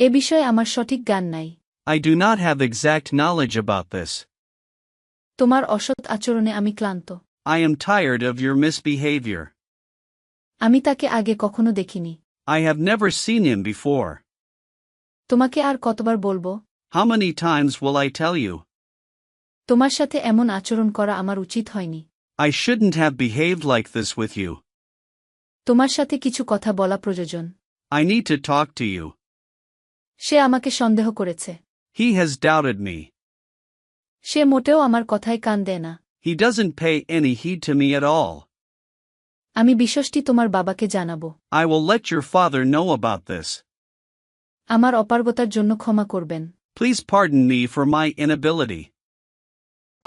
এ বিষয়ে আমার সঠিক জ্ঞান নাই I do not have exact knowledge about this. তোমার অসৎ আচরণে আমি ক্লান্ত I am tired of your misbehavior. আমি তাকে আগে কখনো দেখিনি I have never seen him before. তোমাকে আর কতবার বলবো How many times will I tell you? তোমার সাথে এমন আচরণ করা আমার উচিত হয়নি I shouldn't have behaved like this with you. তোমার সাথে কিছু কথা বলা প্রয়োজন I need to talk to you. সে আমাকে সন্দেহ করেছে He has doubted me. সে মোটেও আমার কথায় কান দেয় না He doesn't pay any heed to me at all. আমি বিষয়টি তোমার বাবাকে জানাবো I will let your father know about this. আমার অপারগতার জন্য ক্ষমা করবেন Please pardon me for my inability.